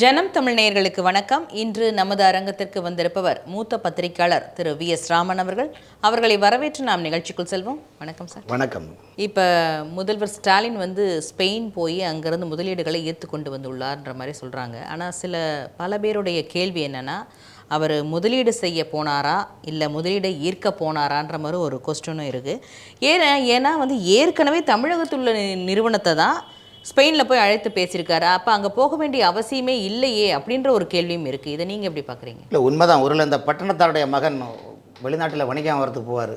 ஜனம் தமிழ் நேயர்களுக்கு வணக்கம். இன்று நமது அரங்கத்திற்கு வந்திருப்பவர் மூத்த பத்திரிகையாளர் திரு வி எஸ் ராமன் அவர்கள். அவர்களை வரவேற்று நாம் நிகழ்ச்சிக்குள் செல்வோம். வணக்கம் சார். வணக்கம். இப்போ முதல்வர் ஸ்டாலின் வந்து ஸ்பெயின் போய் அங்கிருந்து முதலீடுகளை ஈர்த்து கொண்டு வந்துள்ளார்ன்ற மாதிரி சொல்கிறாங்க ஆனால் சில பல பேருடைய கேள்வி என்னன்னா அவர் முதலீடு செய்ய போனாரா? இல்லை முதலீடை ஈர்க்க போனாரான்ற மாதிரி ஒரு கொஸ்டினும் இருக்குது ஏன்னா ஏன்னா வந்து ஏற்கனவே தமிழகத்தில் உள்ள நிறுவனத்தை தான் ஸ்பெயினில் போய் அழைத்து பேசியிருக்காரு? அப்போ அங்கே போக வேண்டிய அவசியமே இல்லையே அப்படின்ற ஒரு கேள்வியும் இருக்குது இதை நீங்கள் எப்படி பார்க்குறீங்க இல்லை உண்மைதான். ஒரு இந்த பட்டணத்தாருடைய மகன் வெளிநாட்டில் வணிகம் வரத்துக்கு போவார்.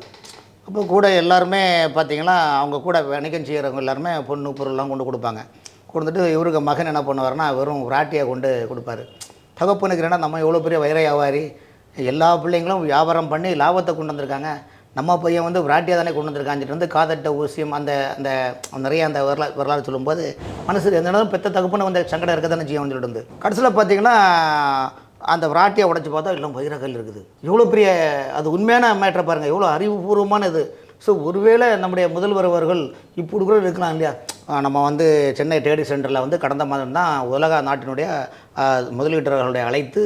அப்போ கூட எல்லாருமே பார்த்தீங்கன்னா அவங்க கூட வணிகம் செய்கிறவங்க எல்லாருமே பொண்ணு பொருள்லாம் கொண்டு கொடுப்பாங்க. கொடுத்துட்டு இவருக்கு மகன் என்ன பண்ணுவாருன்னா வெறும் ராட்டியாக கொண்டு கொடுப்பாரு. தகப்பனுக்கு நிற்கிறேன்னா நம்ம எவ்வளோ பெரிய வைர வியாபாரி? எல்லா பிள்ளைங்களும் வியாபாரம் பண்ணி லாபத்தை கொண்டு வந்திருக்காங்க. நம்ம பையன் வந்து விராட்டியாக தானே கொண்டு வந்திருக்கான்னு வந்து காதட்ட ஊசியம் அந்த அந்த நிறைய அந்த வரலாறு வரலாறு சொல்லும்போது மனசு எந்த நேரம் பெத்த தகுப்புன்னு வந்து சங்கடம் இருக்க தானே ஜீவன் சொல்லிட்டு வந்து. கடைசியில் பார்த்தீங்கன்னா அந்த விராட்டியை உடச்சி பார்த்தா எல்லாம் வைரக்கல் இருக்குது. எவ்வளோ பெரிய அது உண்மையான மேட்டரை பாருங்கள் எவ்வளோ அறிவுபூர்வமான இது. ஸோ ஒருவேளை நம்முடைய முதல்வர் அவர்கள் இப்படி கூட இருக்கலாம் இல்லையா? நம்ம வந்து சென்னை ட்ரேடிங் சென்டரில் வந்து கடந்த மாதம் தான் உலக நாட்டினுடைய முதலீட்டாளர்களுடைய அழைத்து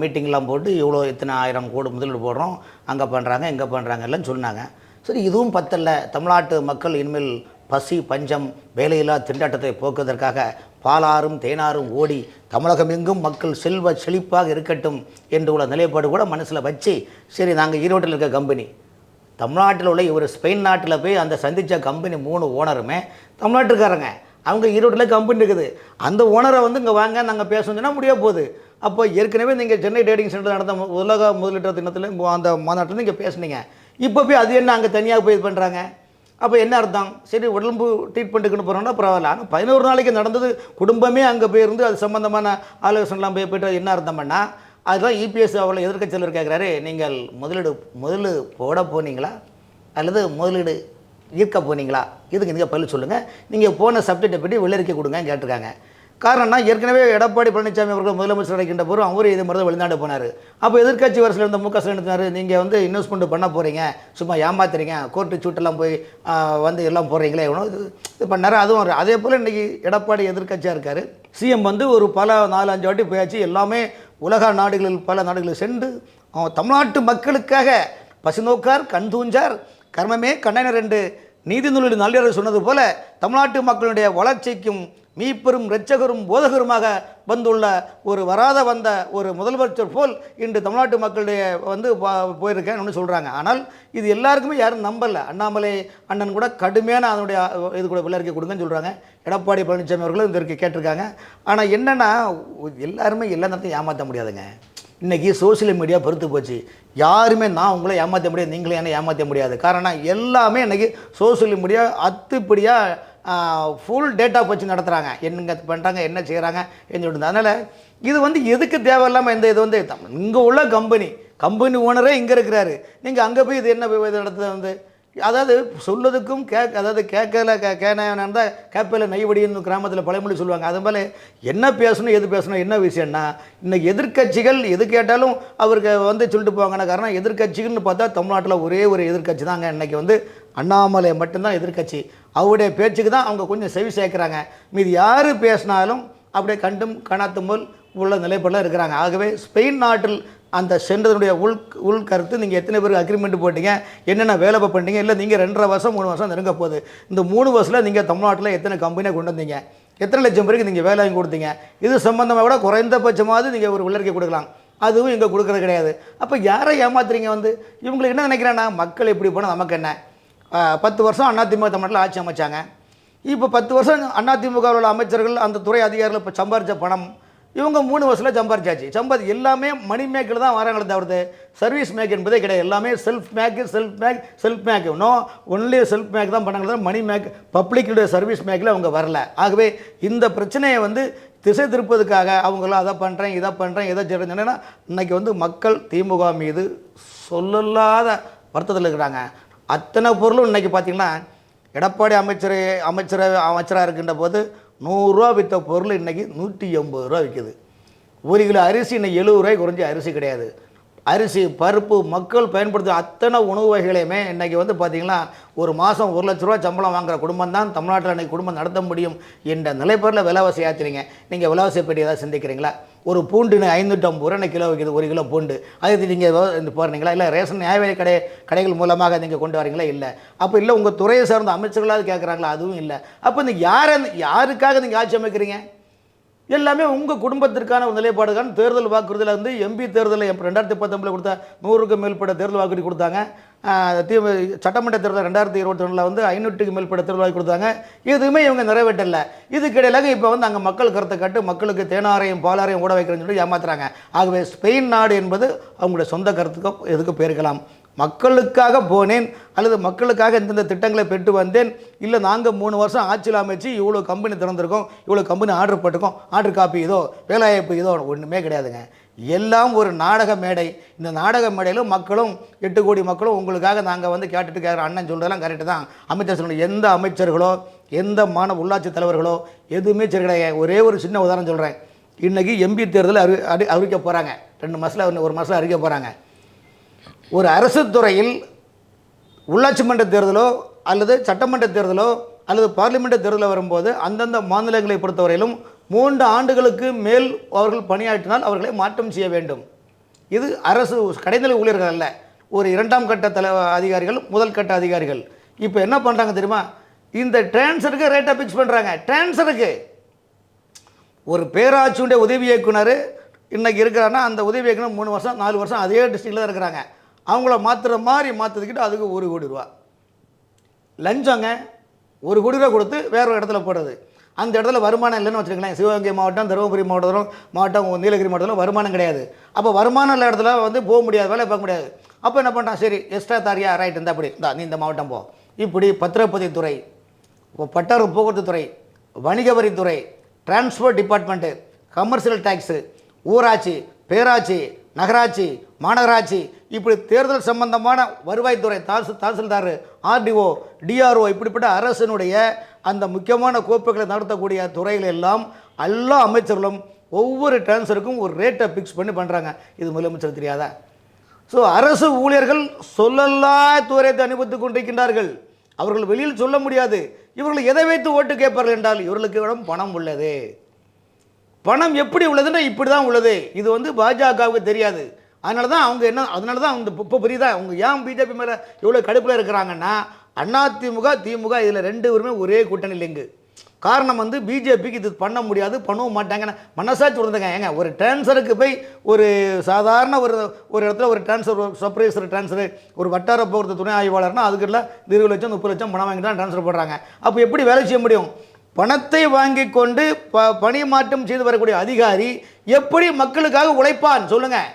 மீட்டிங்லாம் போட்டு இவ்வளோ இத்தனை ஆயிரம் கோடி முதலீடு போடுறோம். அங்கே பண்ணுறாங்க இங்கே பண்ணுறாங்க எல்லாம் சொன்னாங்க. சரி இதுவும் பத்தல்ல. தமிழ்நாட்டு மக்கள் இனிமேல் பசி பஞ்சம் வேலையில்லா திண்டாட்டத்தை போக்குவதற்காக பாலாறும் தேனாரும் ஓடி தமிழகம் எங்கும் மக்கள் செல்வ செழிப்பாக இருக்கட்டும் என்று உள்ள நிலைப்பாடு கூட மனசில் வச்சு சரி நாங்கள் ஈரோட்டில் இருக்க கம்பெனி தமிழ்நாட்டில் உள்ள இவர் ஸ்பெயின் நாட்டில் போய் அந்த சந்தித்த கம்பெனி மூணு ஓனருமே தமிழ்நாட்டுக்காரங்க. அவங்க ஈரோட்டில் கம்பெனி இருக்குது. அந்த ஓனரை வந்து இங்கே வாங்க நாங்கள் பேசணும்னா முடிய போகுது. அப்போ ஏற்கனவே நீங்கள் சென்னை ட்ரேடிங் சென்டர் நடந்த உலக முதலீட்டு தினத்தில் அந்த மாநாட்டில் நீங்கள் பேசுனீங்க. இப்போ போய் அது என்ன அங்கே தனியாக போய் இது பண்ணுறாங்க அப்போ என்ன அர்த்தம்? சரி உடம்பு ட்ரீட்மெண்ட்டுக்குன்னு போகிறோம்னா பரவாயில்ல. ஆனால் பதினோரு நாளைக்கு நடந்தது குடும்பமே அங்கே போயிருந்து அது சம்மந்தமான ஆலோசனைலாம் போய் போய்ட்டு என்ன அர்த்தம்னா அதுதான் இபிஎஸ் அவர்கள் எதிர்க்கட்சியில் கேட்குறாரு நீங்கள் முதலீடு முதலீடு போட போனீங்களா? அல்லது முதலீடு ஈர்க்க போனீங்களா? இதுக்கு நீங்கள் பதில் சொல்லுங்கள் நீங்கள் போன சப்ஜெக்டை பற்றி வெளியறிக்கை கொடுங்கன்னு கேட்டிருக்காங்க. காரணம்னா ஏற்கனவே எடப்பாடி பழனிசாமி அவர்கள் முதலமைச்சர் அடைக்கின்ற போது அவரும் இது மாதிரி தான் வெளிநாடு போனார். அப்போ எதிர்க்கட்சி வரிசையில் இருந்த மு க ஸ்டாலின் நீங்கள் வந்து இன்வெஸ்ட்மெண்ட் பண்ண போகிறீங்க சும்மா ஏமாத்துறீங்க. கோர்ட்டு சூட்டெல்லாம் போய் வந்து எல்லாம் போடுறீங்களே எவ்வளோ இது இது பண்ணார். அதுவும் அதே போல் இன்றைக்கி எடப்பாடி எதிர்க்கட்சியாக இருக்கார். சிஎம் வந்து ஒரு பல நாலு அஞ்சு வாட்டி போயாச்சு. எல்லாமே உலக நாடுகளில் பல நாடுகளில் சென்று அவன் தமிழ்நாட்டு மக்களுக்காக பசிநோக்கார் கண் தூஞ்சார். கர்மமே கண்ணனர் என்று நீதி நூலில் சொன்னது போல தமிழ்நாட்டு மக்களுடைய வளர்ச்சிக்கும் மீப்பெரும் இரட்சகரும் போதகருமாக வந்துள்ள ஒரு வராத வந்த ஒரு முதலமைச்சர் போல் இன்று தமிழ்நாட்டு மக்களுடைய வந்து பா- ஒன்று சொல்கிறாங்க ஆனால் இது எல்லாருக்குமே யாரும் நம்பலை. அண்ணாமலை அண்ணன் கூட கடுமையான அதனுடைய இது கூட விளையாடிக்க கொடுங்கன்னு சொல்கிறாங்க எடப்பாடி பழனிசாமி அவர்களும் இதற்கு கேட்டிருக்காங்க. ஆனால் என்னென்னா எல்லாருமே எல்லா நேரத்தையும் ஏமாற்ற முடியாதுங்க. இன்றைக்கி சோஷியல் மீடியா பொறுத்து போச்சு. யாருமே நான் உங்களை ஏமாற்ற முடியாது நீங்களே என்ன ஏமாற்ற முடியாது. காரணம் எல்லாமே இன்றைக்கி சோஷியல் மீடியா அத்துப்படியாக ஃபுல் டேட்டா வச்சு நடத்துகிறாங்க என்னங்க பண்ணுறாங்க என்ன செய்கிறாங்க என்ன சொல்லுது அதனால் இது வந்து எதுக்கு தேவையில்லாமல் இந்த இது வந்து இங்கே உள்ள கம்பெனி கம்பெனி ஓனரே இங்கே இருக்கிறாரு. நீங்கள் அங்கே போய் இது என்ன இது நடத்துது வந்து? அதாவது சொல்லுறதுக்கும் கேட்க அதாவது கேட்கல கே கேனான் இருந்தால் கேப்பையில் நெய்வடின்னு கிராமத்தில் பழமொழி சொல்லுவாங்க. அது போல் என்ன பேசணும் எது பேசணும் என்ன விஷயம்னா இன்னைக்கு எதிர்க்கட்சிகள் எது கேட்டாலும் அவருக்கு வந்து சொல்லிட்டு போவாங்கன்னா காரணம் எதிர்கட்சிகள்னு பார்த்தா தமிழ்நாட்டில் ஒரே ஒரு எதிர்க்கட்சி தாங்க. இன்னைக்கு வந்து அண்ணாமலை மட்டும்தான் எதிர்க்கட்சி. அவருடைய பேச்சுக்கு தான் அவங்க கொஞ்சம் செவி சேர்க்குறாங்க. மீது யார் பேசினாலும் அப்படியே கண்டும் காணாத்தும் போல் உள்ள நிலைப்பாடில் இருக்கிறாங்க. ஆகவே ஸ்பெயின் நாட்டில் அந்த சென்றதனுடைய உள் உள் கருத்து நீங்கள் எத்தனை பேருக்கு அக்ரிமெண்ட் போட்டீங்க? என்னென்ன வேலை பண்ணீங்க இல்லை நீங்கள் ரெண்டரை வருஷம் மூணு வருஷம் நெருங்க போகுது. இந்த மூணு வருஷத்தில் நீங்கள் தமிழ்நாட்டில் எத்தனை கம்பெனியாக கொண்டு வந்தீங்க? எத்தனை லட்சம் பேருக்கு நீங்கள் வேலையும் கொடுத்தீங்க? இது சம்பந்தமாக கூட குறைந்தபட்சமாவது நீங்கள் ஒரு உள்ளறிக்கை கொடுக்கலாம். அதுவும் இங்கே கொடுக்கறது கிடையாது. அப்போ யாரை ஏமாத்துறீங்க வந்து? இவங்களுக்கு என்ன நினைக்கிறேன்னா மக்கள் எப்படி போனால் நமக்கு என்ன? பத்து வருஷம் அதிமுக தமிழ்நாட்டில் ஆட்சி அமைச்சாங்க. இப்போ பத்து வருஷம் அதிமுக உள்ள அமைச்சர்கள் அந்த துறை அதிகாரிகள் இப்போ சம்பாரித்த பணம் இவங்க மூணு வருஷத்தில் சம்பாதிச்சாச்சு சம்பாதி எல்லாமே மணி மேக்கில் தான் வராங்களே தவிர்த்து சர்வீஸ் மேக் என்பதே கிடையாது. எல்லாமே self make self make self make no only self make தான் பண்ணாங்க மணி மேக் பப்ளிக்குடைய சர்வீஸ் மேக்கில் அவங்க வரல. ஆகவே இந்த பிரச்சனையை வந்து திசை திருப்பதுக்காக அவங்களாம் அதை பண்ணுறேன் இதை பண்ணுறேன் இதை செய்கிறேன் என்னென்னா இன்னைக்கு வந்து மக்கள் திமுக மீது சொல்லலாத வருத்தத்தில் இருக்கிறாங்க. அத்தனை பொருளும் இன்றைக்கி பார்த்தீங்கன்னா எடப்பாடி அமைச்சர் அமைச்சர் அமைச்சராக இருக்கின்ற போது நூறுரூவா விற்ற பொருள் இன்றைக்கி நூற்றி எண்பது ரூபா விற்கிது. ஒரு கிலோ அரிசி இன்னைக்கு எழுபது ரூபாய் குறைஞ்சி அரிசி கிடையாது. அரிசி பருப்பு மக்கள் பயன்படுத்தும் அத்தனை உணவு வகைகளையுமே இன்றைக்கி வந்து பார்த்திங்கன்னா ஒரு மாதம் ஒரு லட்ச ரூபா சம்பளம் வாங்குற குடும்பம் தான் தமிழ்நாட்டில் இன்றைக்கி குடும்பம் நடத்த முடியும் என்ற நிலைப்பேரில் விலைவாசி ஏற்றுறீங்க. நீங்கள் விலைவாசி பற்றி ஏதாவது சிந்திக்கிறீங்களா? ஒரு பூண்டுன்னு ஐநூற்றம்பது ரூபா கிலோ வைக்கிது ஒரு கிலோ பூண்டு. அதுக்கு நீங்கள் போடுறீங்களா? இல்லை ரேஷன் நியாய விலை கடை கடைகள் மூலமாக நீங்கள் கொண்டு வரீங்களா? இல்லை. அப்போ இல்லை உங்கள் துறையை சார்ந்த அமைச்சர்களாவது கேட்குறாங்களா? அதுவும் இல்லை. அப்போ இந்த யாரை யாருக்காக நீங்கள் ஆட்சி அமைக்கிறீங்க? எல்லாமே உங்கள் குடும்பத்திற்கான ஒரு நிலைப்பாடுக்கான தேர்தல் வாக்குறுதியில் வந்து எம்பி தேர்தலில் ரெண்டாயிரத்தி பத்தொம்பதில் கொடுத்த நூறுக்கும் மேற்பட்ட தேர்தல் வாக்குறுதி கொடுத்தாங்க. சட்டமன்ற தேர்தல் ரெண்டாயிரத்தி இருபத்தி ஒன்றில் வந்து ஐநூற்றுக்கு மேற்பட்ட தேர்தலாகி கொடுத்தாங்க. எதுவுமே இவங்க நிறைவேற்றலை. இதுக்கிடையிலாக இப்போ வந்து அங்கே மக்கள் கருத்தை கட்டு மக்களுக்கு தேனாரையும் பாலாரையும் ஓட வைக்கிறேன்னு சொல்லி ஏமாத்துறாங்க. ஆகவே ஸ்பெயின் நாடு என்பது அவங்களுடைய சொந்த கருத்துக்கோ எதுக்கு போயிருக்கலாம். மக்களுக்காக போனேன் அல்லது மக்களுக்காக இந்தந்த திட்டங்களை பெற்று வந்தேன். இல்லை நாங்கள் மூணு வருஷம் ஆட்சியில் அமைச்சு இவ்வளோ கம்பெனி திறந்திருக்கோம் இவ்வளோ கம்பெனி ஆர்டர் போட்டிருக்கோம் ஆர்டர் காப்பி இதோ வேலைவாய்ப்பு இதோ ஒன்றுமே கிடையாதுங்க. எல்லாம் ஒரு நாடக மேடை. இந்த நாடக மேடையிலும் மக்களும் எட்டு கோடி மக்களும் உங்களுக்காக நாங்கள் வந்து கேட்டுட்டு கேட்குற அண்ணன் சொல்கிறதெல்லாம் கரெக்டு தான். அமைச்சர் சொல்லணும் எந்த அமைச்சர்களோ எந்த மாநில உள்ளாட்சி தலைவர்களோ எதுவுமே சரி கிடையாது ஒரே ஒரு சின்ன உதாரணம் சொல்கிறேன் இன்றைக்கி எம்பி தேர்தல் அறி அறி அறிவிக்க போகிறாங்க ரெண்டு மாதத்தில் ஒரு மாதத்தில் அறிவிக்க போகிறாங்க ஒரு அரசு துறையில் உள்ளாட்சி மன்ற தேர்தலோ அல்லது சட்டமன்ற தேர்தலோ அல்லது பார்லிமெண்ட் தேர்தலில் வரும்போது அந்தந்த மாநிலங்களை பொறுத்தவரையிலும் மூன்று ஆண்டுகளுக்கு மேல் அவர்கள் பணியாற்றினால் அவர்களை மாற்றம் செய்ய வேண்டும். இது அரசு கடைநிலை ஊழியர்கள் அல்ல ஒரு இரண்டாம் கட்ட தலை அதிகாரிகள் முதல் கட்ட அதிகாரிகள். இப்போ என்ன பண்ணுறாங்க தெரியுமா? இந்த டிரான்ஸருக்கு ரேட்டை ஃபிக்ஸ் பண்ணுறாங்க டிரான்ஸருக்கு ஒரு பேராட்சியுடைய உதவி இயக்குனர் இன்றைக்கி இருக்கிறான்னா அந்த உதவி இயக்குனர் மூணு வருஷம் நாலு வருஷம் அதே டிஸ்ட்ரிக்டில் தான் இருக்கிறாங்க. அவங்கள மாற்றுற மாதிரி மாற்றுறதுக்கிட்ட அதுக்கு ஒரு கோடி ரூபா. லஞ்சங்க ஒரு கோடி ரூபா கொடுத்து வேற ஒரு இடத்துல போடுறது. அந்த இடத்துல வருமானம் இல்லைன்னு வச்சுக்கோங்களேன். சிவகங்கை மாவட்டம் தருமபுரி மாவட்டம் மாவட்டம் நீலகிரி மாவட்டத்தில் வருமானம் கிடையாது. அப்போ வருமானம் உள்ள இடத்துல வந்து போக முடியாது வேலை பார்க்க முடியாது. அப்போ என்ன பண்ணுறான் சரி எக்ஸ்ட்ரா தாரியா ரைட் இருந்தால் அப்படி. இந்தா நீ இந்த மாவட்டம் போ. இப்படி பத்திரப்பதித்துறை பட்டார போக்குவரத்து துறை வணிக வரித்துறை டிரான்ஸ்போர்ட் டிபார்ட்மெண்ட்டு கமர்ஷியல் டேக்ஸு ஊராட்சி பேராட்சி நகராட்சி மாநகராட்சி இப்படி தேர்தல் சம்பந்தமான வருவாய்த்துறை தாசு தாசில்தார் ஆர்டிஓ டிஆர்ஓ இப்படிப்பட்ட அரசினுடைய அந்த முக்கியமான கோப்புகளை நடத்தக்கூடிய துறைகள் எல்லாம் எல்லா அமைச்சர்களும் ஒவ்வொரு டிரான்ஸ்ஃபருக்கும் ஒரு ரேட்டை ஃபிக்ஸ் பண்ணி பண்ணுறாங்க இது முதலமைச்சர் தெரியாதா? ஸோ அரசு ஊழியர்கள் சொல்லல்லா துறையத்தை அனுபவித்துக் கொண்டிருக்கின்றார்கள். அவர்கள் வெளியில் சொல்ல முடியாது. இவர்கள் எதை வைத்து ஓட்டு கேட்பார்கள் என்றால் இவர்களுக்கு இடம் பணம் உள்ளது. பணம் எப்படி உள்ளதுன்னா இப்படி தான் உள்ளது. இது வந்து பாஜகவுக்கு தெரியாது. அதனால தான் அவங்க என்ன அதனால தான் அவங்க இப்போ புரியுதா? அவங்க ஏன் பிஜேபி மேலே இவ்வளோ கடுப்பில் இருக்கிறாங்கன்னா அதிமுக திமுக இதில் ரெண்டு பேருமே ஒரே கூட்டணி லிங்கு காரணம் வந்து பிஜேபிக்கு இது பண்ண முடியாது பண்ணவும் மாட்டாங்கன்னு மனசாட்சி உணர்ந்துங்க ஏங்க ஒரு டிரான்ஸ்ஃபருக்கு போய் ஒரு சாதாரண ஒரு ஒரு இடத்துல ஒரு டிரான்ஸ்ஃபர் சர்ப்ரைசர் டிரான்ஸ்ஃபர் ஒரு வட்டார போக்குவரத்து துணை ஆய்வாளர்னா அதுக்குள்ள இருபது லட்சம் முப்பது லட்சம் பணம் வாங்கி தான் ட்ரான்ஸ்ஃபர் போடுறாங்க. அப்போ எப்படி வேலை செய்ய முடியும்? பணத்தை வாங்கி கொண்டு ப பணி மாற்றம் செய்து வரக்கூடிய அதிகாரி எப்படி மக்களுக்காக உழைப்பான்? சொல்லுங்கள்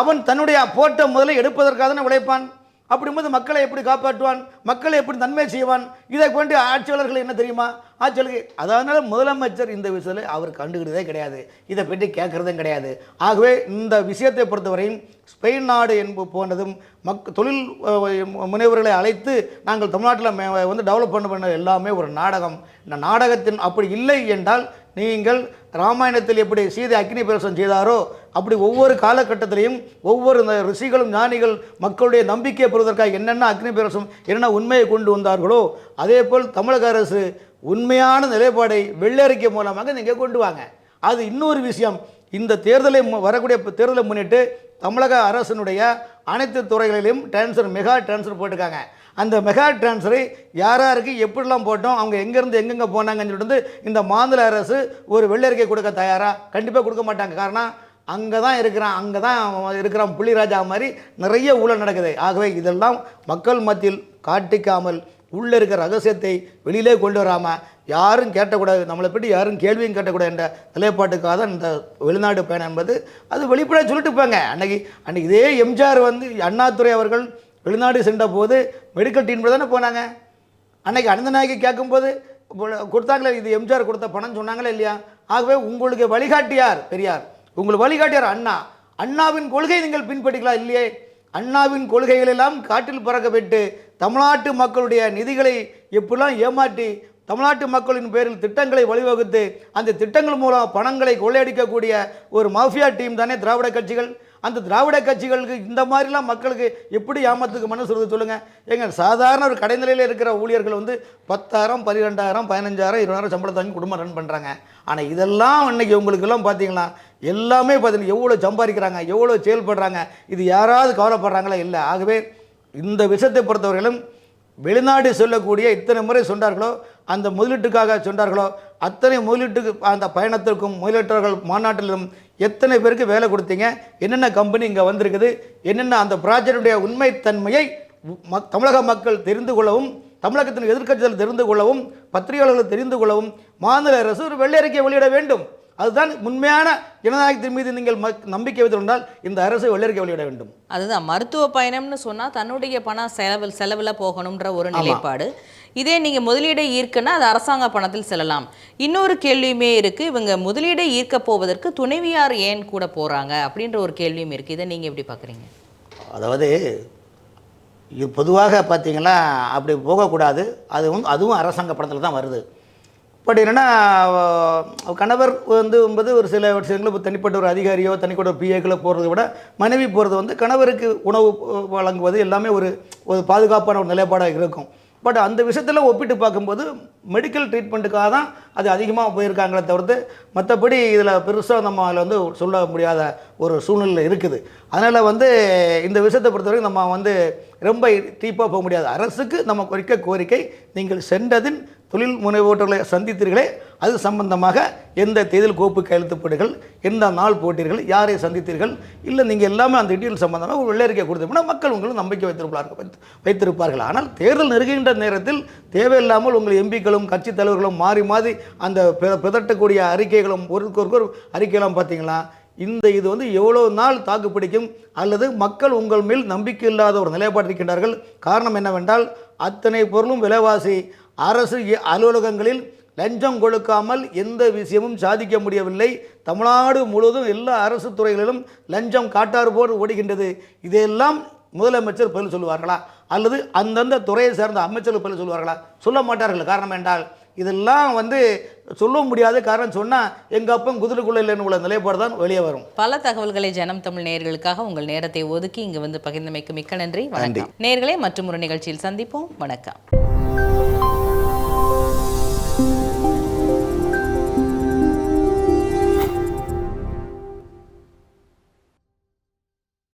அவன் தன்னுடைய போட்ட முதலை எடுப்பதற்காக தானே உழைப்பான்? அப்படிங்கும்போது மக்களை எப்படி காப்பாற்றுவான்? மக்களை எப்படி நன்மை செய்வான்? இதை கொண்டு ஆட்சியாளர்கள் என்ன தெரியுமா? ஆட்சியாளர்கள் அதனால முதலமைச்சர் இந்த விஷயத்தில் அவர் கண்டுக்கிட்டதே கிடையாது. இதை பற்றி கேட்குறதும் கிடையாது. ஆகவே இந்த விஷயத்தை பொறுத்தவரையும் ஸ்பெயின் நாடு என்பது போன்றதும் மக் தொழில் முனைவர்களை அழைத்து நாங்கள் தமிழ்நாட்டில் வந்து டெவலப் பண்ண பண்ண எல்லாமே ஒரு நாடகம். இந்த நாடகத்தின் அப்படி இல்லை என்றால் நீங்கள் ராமாயணத்தில் எப்படி சீதை அக்னி பிரவேசம் செய்தாரோ அப்படி ஒவ்வொரு காலகட்டத்திலையும் ஒவ்வொரு ரிஷிகளும் ஞானிகள் மக்களுடைய நம்பிக்கையை பெறுவதற்காக என்னென்ன அக்னி பிரவேசம் என்னென்ன உண்மையை கொண்டு வந்தார்களோ அதே போல் தமிழக அரசு உண்மையான நிலைப்பாடை வெள்ளறிக்கை மூலமாக நீங்கள் கொண்டு வாங்க. அது இன்னொரு விஷயம். இந்த தேர்தலை மு- வரக்கூடிய தேர்தலை முன்னிட்டு தமிழக அரசினுடைய அனைத்து துறைகளிலும் டிரான்ஸ்ஃபர் மெகா டிரான்ஸ்ஃபர் போட்டிருக்காங்க. அந்த மெகா டிரான்ஸ்ஃபரை யார் யாருக்கு எப்படிலாம் போட்டோம் அவங்க எங்கேருந்து எங்கெங்கே போனாங்கன்னு சொல்லிட்டு வந்து இந்த மாநில அரசு ஒரு வெள்ளறிக்கை கொடுக்க தயாராக கண்டிப்பாக கொடுக்க மாட்டாங்க. காரணம் அங்கே தான் இருக்கிறான் அங்கே தான் இருக்கிறான் புள்ளிராஜா மாதிரி நிறைய ஊழல் நடக்குது. ஆகவே இதெல்லாம் மக்கள் மத்தியில் காட்டிக்காமல் உள்ளே இருக்கிற ரகசியத்தை வெளியிலே கொண்டு வராமல் யாரும் கேட்டக்கூடாது நம்மளை பற்றி யாரும் கேள்வியும் கேட்டக்கூடாது என்ற நிலைப்பாட்டுக்காக தான் இந்த வெளிநாடு பயணம் என்பது. அது வெளிப்படையாக சொல்லிட்டு போங்க. அன்றைக்கி அன்றைக்கி இதே எம்ஜிஆர் வந்து அண்ணாதுரை அவர்கள் வெளிநாடு சென்ற போது மெடிக்கல் டீம் தானே போனாங்க. அன்னைக்கு அனந்தநாயகி கேட்கும்போது கொடுத்தாங்களே இது எம்ஜிஆர் கொடுத்த பணம் சொன்னாங்களே இல்லையா? ஆகவே உங்களுக்கு வழிகாட்டியார் பெரியார். உங்களை வழிகாட்டியார் அண்ணா. அண்ணாவின் கொள்கை நீங்கள் பின்பற்றிக்கலாம் இல்லையே. அண்ணாவின் கொள்கைகள் எல்லாம் காட்டில் பறக்க விட்டு தமிழ்நாட்டு மக்களுடைய நிதிகளை எப்படிலாம் ஏமாற்றி தமிழ்நாட்டு மக்களின் பேரில் திட்டங்களை வழிவகுத்து அந்த திட்டங்கள் மூலம் பணங்களை கொள்ளையடிக்கக்கூடிய ஒரு மாஃபியா டீம் தானே திராவிட கட்சிகள்? அந்த திராவிட கட்சிகளுக்கு இந்த மாதிரிலாம் மக்களுக்கு எப்படி ஏமாத்துக்கு மனசு வருது சொல்லுங்கள் ஏங்க சாதாரண ஒரு கடைநிலையில் இருக்கிற ஊழியர்கள் வந்து பத்தாயிரம் பன்னிரெண்டாயிரம் பதினஞ்சாயிரம் இருபதாயிரம் சம்பளத்தை வாங்கி குடும்பம் ரன் பண்ணுறாங்க ஆனால் இதெல்லாம் இன்றைக்கி உங்களுக்கெல்லாம் பார்த்தீங்களா எல்லாமே பார்த்தீங்கன்னா எவ்வளோ சம்பாதிக்கிறாங்க எவ்வளோ செயல்படுறாங்க இது யாராவது கவலைப்படுறாங்களா? இல்லை. ஆகவே இந்த விஷயத்தை பொறுத்தவரையிலும் வெளிநாடு சொல்லக்கூடிய இத்தனை முறை சொன்னார்களோ அந்த முதலீட்டுக்காக சொன்னார்களோ அத்தனை முதலீட்டுக்கு அந்த பயணத்திற்கும் முதலீட்டர்கள் மாநாட்டிலும் எத்தனை பேருக்கு வேலை கொடுத்தீங்க என்னென்ன கம்பெனி இங்கே வந்திருக்குது என்னென்ன அந்த ப்ராஜெக்டுடைய உண்மைத்தன்மையை ம- தமிழக மக்கள் தெரிந்து கொள்ளவும் தமிழகத்தின் எதிர்க்கட்சிகள் தெரிந்து கொள்ளவும் பத்திரிகையாளர்கள் தெரிந்து கொள்ளவும் மாநில அரசு ஒரு வெள்ளை அறிக்கையை வெளியிட வேண்டும். அதுதான் உண்மையான ஜனநாயகத்தின் மீது நீங்கள் நம்பிக்கை வைத்திருந்தால் இந்த அரசு வெள்ளறிக்கை வெளியிட வேண்டும். அதுதான் மருத்துவ பயணம்னு சொன்னா தன்னுடைய பணம் செலவு செலவில் போகணுன்ற ஒரு நிலைப்பாடு. இதே நீங்க முதலீடை ஈர்க்கன்னா அது அரசாங்க பணத்தில் செல்லலாம். இன்னொரு கேள்வியுமே இருக்கு இவங்க முதலீடை ஈர்க்க போவதற்கு துணைவியார் ஏன் கூட போறாங்க அப்படின்ற ஒரு கேள்வியும் இருக்கு. இதை நீங்க எப்படி பார்க்குறீங்க அதாவது இது பொதுவாக பார்த்தீங்கன்னா அப்படி போகக்கூடாது. அதுவும் அதுவும் அரசாங்க படத்தில் தான் வருது. பட் என்னென்னா கணவர் வந்து என்பது ஒரு சில விஷயங்கள் இப்போ தனிப்பட்ட ஒரு அதிகாரியோ தனிப்பட்ட ஒரு பிஏக்களோ போகிறத விட மனைவி போகிறது வந்து கணவருக்கு உணவு வழங்குவது எல்லாமே ஒரு ஒரு பாதுகாப்பான ஒரு நிலைப்பாடாக இருக்கும். பட் அந்த விஷயத்தில் ஒப்பிட்டு பார்க்கும்போது மெடிக்கல் ட்ரீட்மெண்ட்டுக்காக தான் அது அதிகமாக போயிருக்காங்களே தவிர்த்து மற்றபடி இதில் பெருசாக நம்ம அதில் வந்து சொல்ல முடியாத ஒரு சூழ்நிலை இருக்குது. அதனால் வந்து இந்த விஷயத்தை பொறுத்தவரைக்கும் நம்ம வந்து ரொம்ப டீப்பாக போக முடியாது. அரசுக்கு நம்ம குறிக்க கோரிக்கை நீங்கள் சென்றதின் தொழில் முனைவோர்களை சந்தித்தீர்களே அது சம்பந்தமாக எந்த தேர்தல் கோப்பு கையெழுத்துப்படுகள் எந்த நாள் போட்டீர்கள் யாரை சந்தித்தீர்கள் இல்லை நீங்கள் எல்லாமே அந்த டீட்டெயில் சம்பந்தமாக ஒரு வெள்ளறிக்கை கொடுத்தோம்னா மக்கள் உங்களும் நம்பிக்கை வைத்திருப்பார்கள் வைத்திருப்பார்கள். ஆனால் தேர்தல் நெருங்குகின்ற நேரத்தில் தேவையில்லாமல் உங்கள் எம்பிக்களும் கட்சித் தலைவர்களும் மாறி மாறி அந்த பிதட்டக்கூடிய அறிக்கைகளும் ஒருவருக்கு ஒரு அறிக்கையெல்லாம் பார்த்தீங்களா? இந்த இது வந்து எவ்வளோ நாள் தாக்கு பிடிக்கும்? அல்லது மக்கள் உங்கள் மேல் நம்பிக்கை இல்லாத ஒரு நிலைப்பாடு இருக்கின்றார்கள்? காரணம் என்னவென்றால் அத்தனை பொருளும் விலைவாசி அரசு அலுவலகங்களில் லஞ்சம் கொடுக்காமல் எந்த விஷயமும் சாதிக்க முடியவில்லை. தமிழ்நாடு முழுவதும் எல்லா அரசு துறைகளிலும் லஞ்சம் காட்டாறு போல் ஓடுகின்றது. இதையெல்லாம் முதலமைச்சர் பதில் சொல்லுவார்களா? அல்லது அந்தந்த துறையை சார்ந்த அமைச்சர்கள் பதில் சொல்லுவார்களா? சொல்ல மாட்டார்கள். காரணம் என்றால் இதெல்லாம் வந்து சொல்ல முடியாத. காரணம் சொன்னால் எங்கள் அப்பன் குதிரைக்குள்ள இல்லைன்னு உள்ள நிலைப்பாடு தான் வெளியே வரும். பல தகவல்களை ஜனம் தமிழ் நேயர்களுக்காக உங்கள் நேரத்தை ஒதுக்கி இங்கு வந்து பகிர்ந்தமைக்கு மிக்க நன்றி. வணக்கம். நேயர்களே மற்றும் ஒரு நிகழ்ச்சியில் சந்திப்போம். வணக்கம்.